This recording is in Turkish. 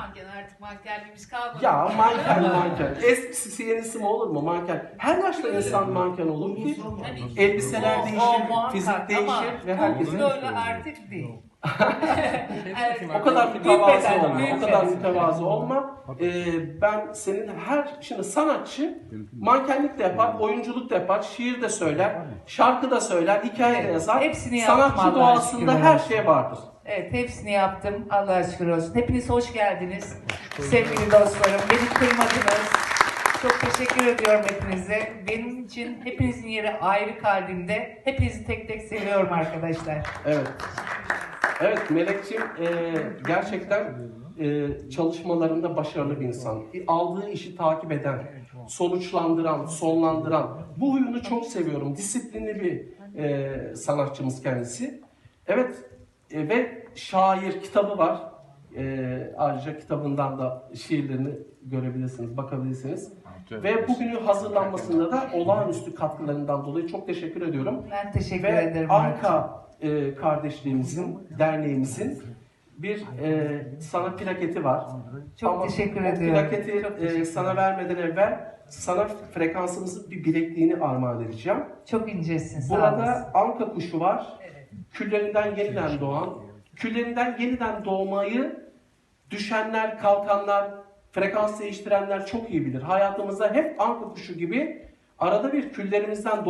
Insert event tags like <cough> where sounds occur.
manken artık mankenliğimiz kalmadı. Ya manken manken. <laughs> Eskisi yenisi mi olur mu manken? Her yaşta insan manken olur ki. Hani Elbiseler o- değişir, o muhakkak fizik değişir ve bu herkesin... böyle artık değil. <laughs> evet. O kadar mütevazı olma, büyük o kadar beden. mütevazı olma. Ee, ben senin her, şimdi sanatçı mankenlik de yapar, oyunculuk da yapar, şiir de söyler, şarkı da söyler, hikaye de Evet, yazar. hepsini yaptım Sanatçı doğasında her şey vardır. Evet hepsini yaptım. Allah'a şükür olsun. Hepiniz hoş geldiniz. Sevgili dostlarım. Beni kırmadınız. Çok teşekkür ediyorum hepinize. Benim için hepinizin yeri ayrı kalbimde. Hepinizi tek tek seviyorum arkadaşlar. Evet. Evet Melek'ciğim e, gerçekten e, çalışmalarında başarılı bir insan. E, Aldığı işi takip eden, sonuçlandıran, sonlandıran. Bu huyunu çok seviyorum. Disiplinli bir e, sanatçımız kendisi. Evet e, ve şair kitabı var. E, ayrıca kitabından da şiirlerini görebilirsiniz, bakabilirsiniz. Ve bugünün hazırlanmasında da olağanüstü katkılarından dolayı çok teşekkür ediyorum. Ben teşekkür Ve ederim. Anka e, kardeşliğimizin, derneğimizin bir e, sana plaketi var. Çok Ama teşekkür ediyorum. plaketi Çok e, sana vermeden evvel sana frekansımızın bir bilekliğini armağan edeceğim. Çok incesin. Burada anka kuşu var. Evet. Küllerinden yeniden doğan, küllerinden yeniden doğmayı düşenler, kalkanlar, frekans değiştirenler çok iyi bilir. Hayatımızda hep anka kuşu gibi arada bir küllerimizden